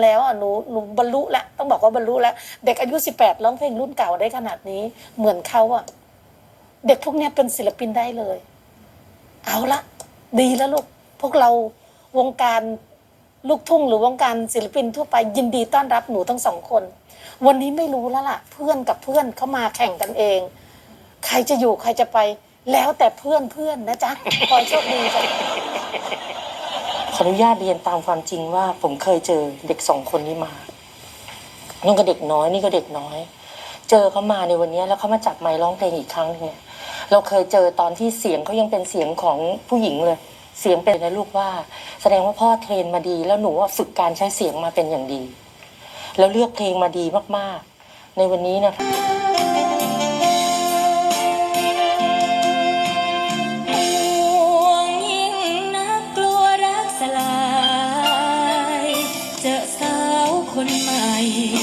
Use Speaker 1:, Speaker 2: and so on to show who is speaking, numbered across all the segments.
Speaker 1: แล้วอะหนูหนูบรรลุแล้วต้องบอกว่าบรรลุแล้ว เด็กอายุสิบแปดร้องเพลงรุ่นเก่าได้ขนาดนี้ เหมือนเขาอะ เด็กพวกเนี้ยเป็นศิลปินได้เลย เอาละดีแล้วลูก พวกเราวงการลูกทุ่งหรือวงการศิลปินทั่วไปยินดีต้อนรับหนูทั้งสองคน วันนี้ไม่รู้แล้วล่ะ เพื่อนกับเพื่อนเขามาแข่งกันเอง ใครจะอยู่ใครจะไป แล้วแต่เพื่อนเพื่อนนะจ๊ะขอโชคดีจ้ะ
Speaker 2: ขออนุญาตเรียนตามความจริงว่า ผมเคยเจอเด็กสองคนนี้มานู่นก็เด็กน้อยนี่ก็เด็กน้อย เจอเขามาในวันนี้แล้วเขามาจับไมค์ร้องเพลงอีกครั้งเนี่ยเราเคยเจอตอนที่เสียงเขายังเป็นเสียงของผู้หญิงเลย เสียงเป็นนะลูกว่า แสดงว่าพ่อเทรนมาดี แล้วหนูว่าฝึกการใช้เสียงมาเป็นอย่างดี แล้วเลือกเพลงมาดีมากๆ ในวันนี้นะคะ
Speaker 3: ห่ คนใหม่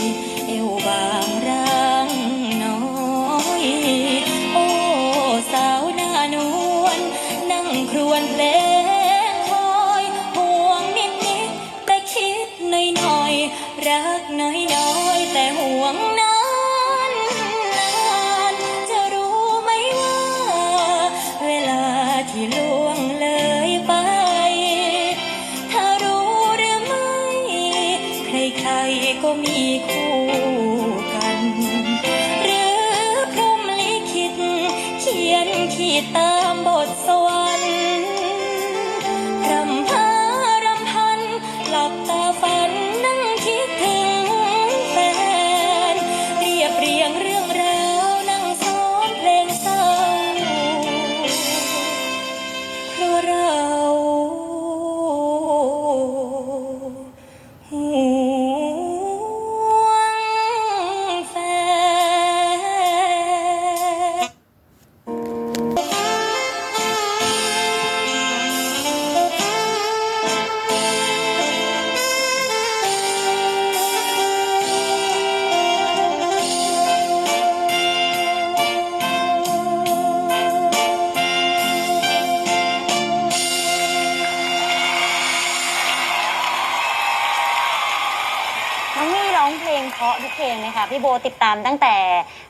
Speaker 4: พลงเลยค่ะพี่โบติดตามตั้งแต่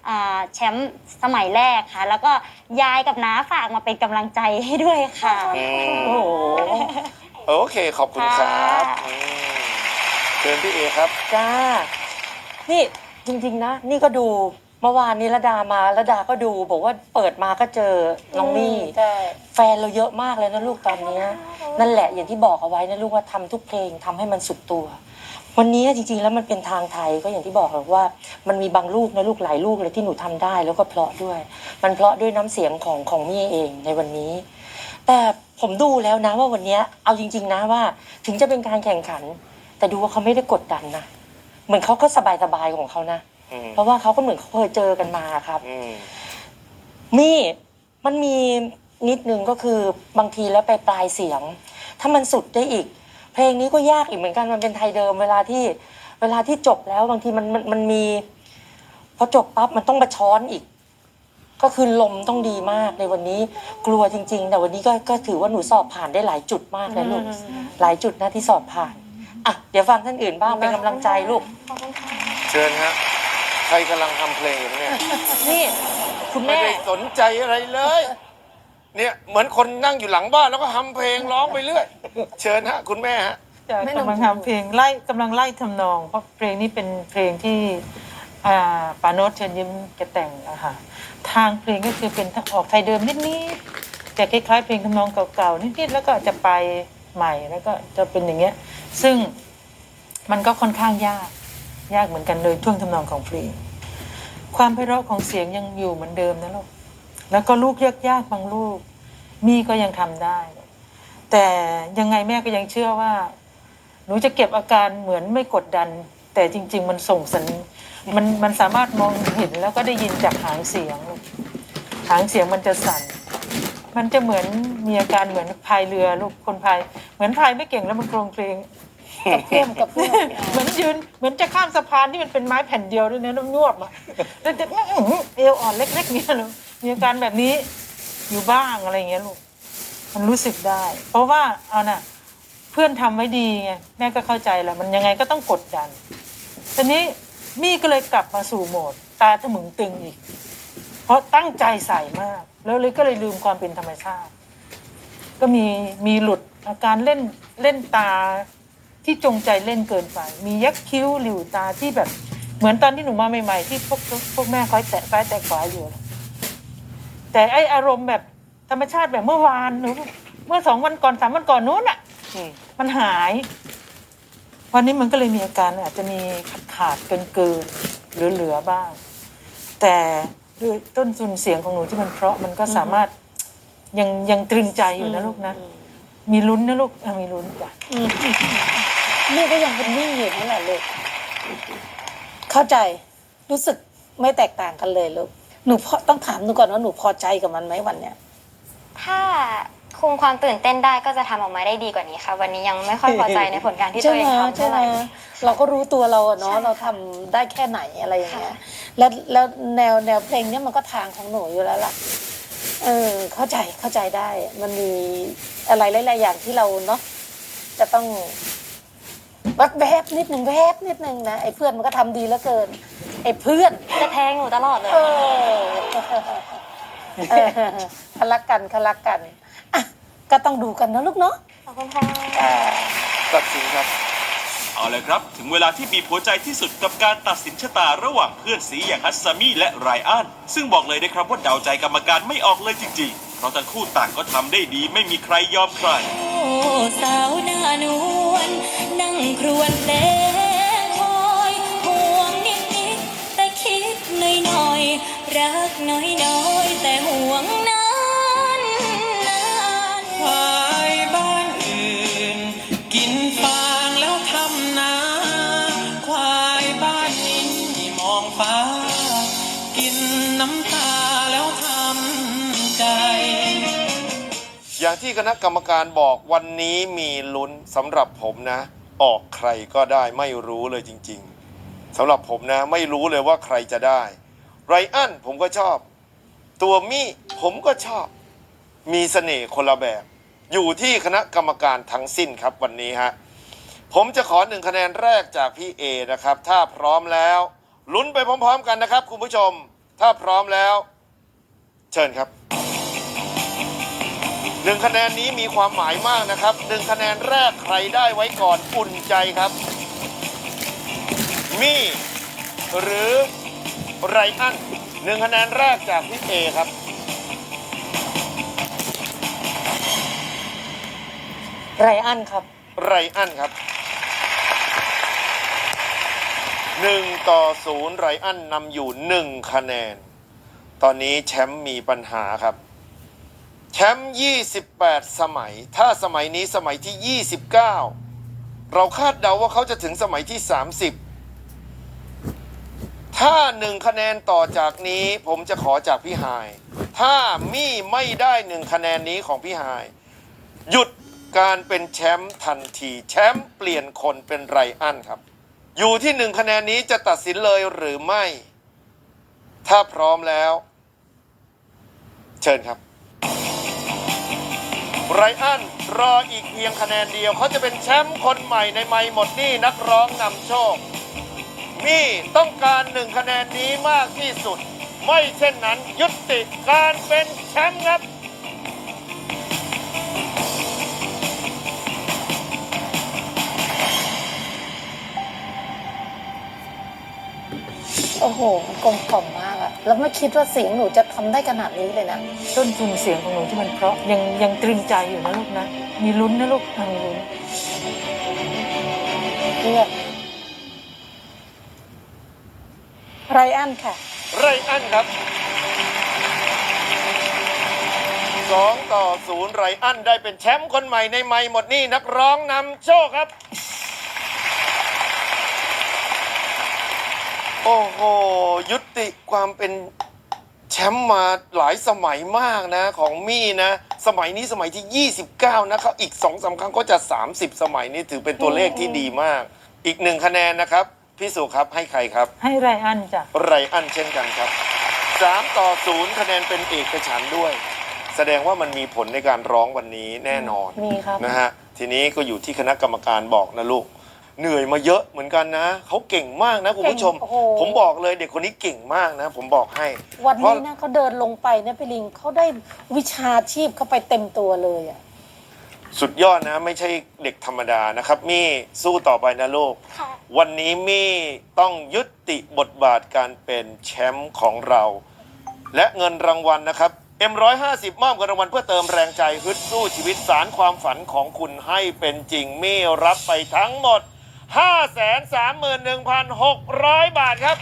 Speaker 4: อ่าแชมป์สมัยแรกค่ะ แล้วก็ยายกับน้าฝากมาเป็นกำลังใจให้ด้วยค่ะ
Speaker 5: อืม
Speaker 2: โอ้โห
Speaker 5: โอเค ขอบคุณครับ
Speaker 4: ค่ะ
Speaker 5: อืมเชิญพี่เอครับ
Speaker 2: จ้า นี่จริงๆนะ นี่ก็ดู เมื่อวานนี้ระดามาระดาก็ดูบอกว่าเปิดมาก็เจอน้องมี่
Speaker 1: ใช่
Speaker 2: แฟนเราเยอะมากเลยนะลูกตอนเนี้ยนั่นแหละอย่างที่บอกเอาไว้นะลูกว่าทำทุกเพลงทำให้มันสุดตัว วันนี้จริงๆแล้วมันเป็นทางไทยก็อย่างที่บอกแหละว่า มันมีบางลูกนะลูกหลายลูกเลยที่หนูทำได้แล้วก็เพราะด้วย มันเพราะด้วยน้ำเสียงของของมี่เองในวันนี้ แต่ผมดูแล้วนะว่าวันเนี้ยเอาจริง ๆ นะว่า ถึงจะเป็นการแข่งขัน แต่ดูว่าเขาไม่ได้กดดันนะเหมือนเขาก็สบายๆของเขานะ
Speaker 5: อืม
Speaker 2: เพราะว่าเขาก็เหมือนเขาเคยเจอกันมาครับ
Speaker 5: อืม
Speaker 2: มี่มันมีนิดนึงก็คือบางทีแล้วไปปลายเสียง ถ้ามันสุดได้อีก เพลงนี้ก็ยากอีกเหมือนกันมันเป็นไทยเดิม เวลาที่เวลาที่จบแล้วบางทีมันมันมันมีพอจบปั๊บมันต้องมาช้อนอีก ก็คือลมต้องดีมากในวันนี้กลัวจริง ๆ แต่วันนี้ก็ก็ถือว่าหนูสอบผ่านได้หลายจุดมากเลยลูกหลายจุดนะที่สอบผ่านอะเดี๋ยวฟังท่านอื่นบ้างเป็นกำลังใจลูก
Speaker 5: เชิญฮะ ใครกำลังทำเพลงอยู่เนี่ย
Speaker 2: นี่ คุณ
Speaker 5: ไม่
Speaker 2: แม่
Speaker 5: ได้สนใจอะไรเลย เนี่ยเหมือนคนนั่งอยู่หลังบ้านแล้วก็ทำเพลงร้องไปเรื่อย เชิญฮะ คุณแม่ฮะ
Speaker 6: จะกำลังทำเพลงไล่กำลังไล่ทำนอง เพราะเพลงนี้เป็นเพลงที่อ่าปาโนตเชิญยิ้มแกแต่งอะค่ะทางเพลงก็คือเป็นออกไทยเดิมนิดๆแต่คล้ายๆเพลงทำนองเก่าๆนิดๆแล้วก็จะไปใหม่แล้วก็จะเป็นอย่างเงี้ย ซึ่งมันก็ค่อนข้างยากยากเหมือนกันโดยท่วงทำนองของเพลง ความไพเราะของเสียงยังอยู่เหมือนเดิมนะลูก แล้วก็ลูกยากๆบางลูก มี่ก็ยังทำได้ แต่ยังไงแม่ก็ยังเชื่อว่า หนูจะเก็บอาการเหมือนไม่กดดัน แต่จริง ๆ มันส่งสัญมันมันสามารถมองเห็นแล้วก็ได้ยินจากหางเสียงลูกหางเสียงมันจะสั่น มันจะเหมือนมีอาการเหมือนพายเรือลูกคนพาย เหมือนพายไม่เก่งแล้วมันโครงเคลง
Speaker 1: กับเพื่อนกับเพื่อน
Speaker 6: เหมือนยืนเหมือนจะข้ามสะพานที่มันเป็นไม้แผ่นเดียวด้วยนะน้ำยวบอะแล้วจะเอวอ่อนเล็กๆเนี่ยลูกมีอาการแบบนี้อยู่บ้างอะไรอย่างเงี้ยลูกมันรู้สึกได้ เพราะว่าเอาน่ะ เพื่อนทำไว้ดีไงแม่ก็เข้าใจแหละมันยังไงก็ต้องกดดันทีนี้มี่ก็เลยกลับมาสู่โหมด ตาถมึงตึงอีก เพราะตั้งใจใส่มาก แล้วเลยก็เลยลืมความเป็นธรรมชาติ ก็มีมีหลุดอาการเล่นเล่นตา ที่จงใจเล่นเกินไป มียักคิ้วหลิวตาที่แบบ เหมือนตอนที่หนูมาใหม่ๆที่พวกพวกแม่คอยแตะซ้ายแตะขวาอยู่ แต่ไออารมณ์แบบธรรมชาติแบบเมื่อวานหนูเมื่อสองวันก่อนสามวันก่อนนู้นอะ
Speaker 2: อืม
Speaker 6: มันหาย วันนี้มันก็เลยมีอาการอาจจะมีขาดขาดเกินเกินๆเหลือเหลือๆบ้าง แต่ด้วยต้นทุนเสียงของหนูที่มันเพราะมันก็สามารถยังยังตรึงใจอยู่นะลูกนะ มีลุ้นนะลูกอะมีลุ้นจ้ะ
Speaker 1: อืมนี่ก็ยังเป็นนี่อยู่นั่นแหละลูก เข้าใจรู้สึกไม่แตกต่างกันเลยลูก หนูพอต้องถามหนูก่อนว่าหนูพอใจกับมันไหมวันเนี้ย
Speaker 7: ถ้าคุมความตื่นเต้นได้ก็จะทำออกมาได้ดีกว่านี้ค่ะ วันนี้ยังไม่ค่อยพอใจในผลงานที่ตัวเองทำ
Speaker 1: ใช่
Speaker 7: เท่า
Speaker 1: ไห
Speaker 7: ไห
Speaker 1: ม
Speaker 7: ร่
Speaker 1: เราก็รู้ตัวเราอะเนาะ
Speaker 7: ใช่
Speaker 1: เราทำได้แค่ไหนอะไรอย่างเงี้ยแล้วแล้วแนวแนวเพลงเนี้ยมันก็ทางของหนูอยู่แล้วล่ะ เออ เข้าใจเข้าใจได้ มันมีอะไรหลายๆอย่างที่เราเนาะจะต้อง แวบแวบนิดหนึ่งแวบนิดหนึ่งนะไอ้เพื่อนมันก็ทำดีเหลือเกิน ไอ้เพื่อน
Speaker 7: จะแทงหนูตลอดเลย
Speaker 1: เออเออเขารักกันเขารักกันอะก็ต้องดูกันนะลูกเนาะ
Speaker 7: ขอบคุณค่ะ
Speaker 1: อ่า
Speaker 5: ตัดสินครับ
Speaker 8: เอาเลยครับ ถึงเวลาที่บีบหัวใจที่สุดกับการตัดสินชะตาระหว่างเพื่อนสีอย่างฮัสซามี่และไรอันซึ่งบอกเลยนะครับว่าเดาใจกรรมการไม่ออกเลยจริงๆ เพราะทั้งคู่ต่างก็ทำได้ดีไม่มีใครยอมใคร
Speaker 3: โอ้สาวหน้านวลนั่งครวนเพลงคอยห่วงนิดนิดแต่คิดน้อยน่อยๆรักน้อยน้อยๆแต่ห่วงนา
Speaker 9: ที่ค
Speaker 5: ณะกรรมการบอกวันนี้มีลุ้นสำหรับผมนะ ออกใครก็ได้ไม่รู้เลยจริง ๆสำหรับผมนะไม่รู้เลยว่าใครจะได้ไรอันผมก็ชอบ ตัวมี่ผมก็ชอบ มีเสน่ห์คนละแบบ อยู่ที่คณะกรรมการทั้งสิ้นครับวันนี้ฮะผมจะขอหนึ่งคะแนนแรกจากพี่เอนะครับ ถ้าพร้อมแล้วลุ้นไปพร้อม ๆ กันนะครับ คุณผู้ชม ถ้าพร้อมแล้ว เชิญครับ หนึ่งคะแนนนี้มีความหมายมากนะครับหนึ่งคะแนนแรกใครได้ไว้ก่อนอุ่นใจครับมี่หรือไรอันหนึ่งคะแนนแรกจากพี่เอครับ
Speaker 2: ไรอันครับ
Speaker 5: ไรอันครับหนึ่งต่อศูนย์ไรอันนำอยู่หนึ่งคะแนน ตอนนี้แชมป์มีปัญหาครับ แชมป์28 สมัย ถ้าสมัยนี้สมัยที่ 29 เราคาดเดาว่าเขาจะถึงสมัยที่ 30 ถ้าหนึ่งคะแนนต่อจากนี้ผมจะขอจากพี่หาย ถ้ามี่ไม่ได้หนึ่งคะแนนนี้ของพี่หาย หยุดการเป็นแชมป์ทันที แชมป์เปลี่ยนคนเป็นไรอันครับ อยู่ที่หนึ่งคะแนนนี้จะตัดสินเลยหรือไม่ ถ้าพร้อมแล้ว เชิญครับ ไรอันรออีกเพียงคะแนนเดียว เขาจะเป็นแชมป์คนใหม่ในไม่หมดนี่นักร้องนำโชค มี่ต้องการหนึ่งคะแนนนี้มากที่สุด ไม่เช่นนั้นยุติการเป็นแชมป์ครับ
Speaker 1: โอ้โหมันกลมกล่อมมาก แล้วไม่คิดว่าเสียงหนูจะทำได้ขนาดนี้เลยนะ
Speaker 6: ต้นทุนเสียงของหนูที่มันเพราะยังยังตรึงใจอยู่นะลูกนะ มีลุ้นนะลูกอะมีลุ้น
Speaker 1: เลือกไรอันค่ะ
Speaker 5: ไรอันครับสองต่อศูนย์ไรอันได้เป็นแชมป์คนใหม่ในไม่หมดหนี่นักร้องนำโชคครับ โอ้โห ยุติความเป็นแชมป์มาหลายสมัยมากนะ ของมี่นะ สมัยนี้สมัยที่ 29 นะครับ อีกสองสามครั้งก็จะ 30 สมัยนี้ถือเป็นตัวเลขที่ดีมาก อีกหนึ่งคะแนนนะครับ พี่สุครับให้ใครครับ
Speaker 6: ให้ไรอันจ้ะ
Speaker 5: ไรอันเช่นกันครับ 3 ต่อ 0 คะแนนเป็นเอกฉันท์ด้วย แสดงว่ามันมีผลในการร้องวันนี้แน่นอน
Speaker 2: มีครับ
Speaker 5: นะฮะทีนี้ก็อยู่ที่คณะกรรมการบอกนะลูก เหนื่อยมาเยอะเหมือนกันนะเขาเก่งมากนะคุณผู้ชม
Speaker 1: เก่งโอ้โห
Speaker 5: ผมบอกเลยเด็กคนนี้เก่งมากนะ ผมบอกให้
Speaker 1: วัน
Speaker 5: เพราะ
Speaker 1: นี้นะเขาเดินลงไปเนี่ยพี่ลิงเขาได้วิชาชีพเข้าไปเต็มตัวเลยอะ
Speaker 5: สุดยอดนะ ไม่ใช่เด็กธรรมดานะครับมี่สู้ต่อไปนะลูกวันนี้มี่ต้องยุติบทบาทการเป็นแชมป์ของเรา และเงินรางวัลนะครับ M150 มอบเงินรางวัลเพื่อเติมแรงใจฮึดสู้ชีวิตสารความฝันของคุณให้เป็นจริงมี่รับไปทั้งหมด 531,600 บาทครับ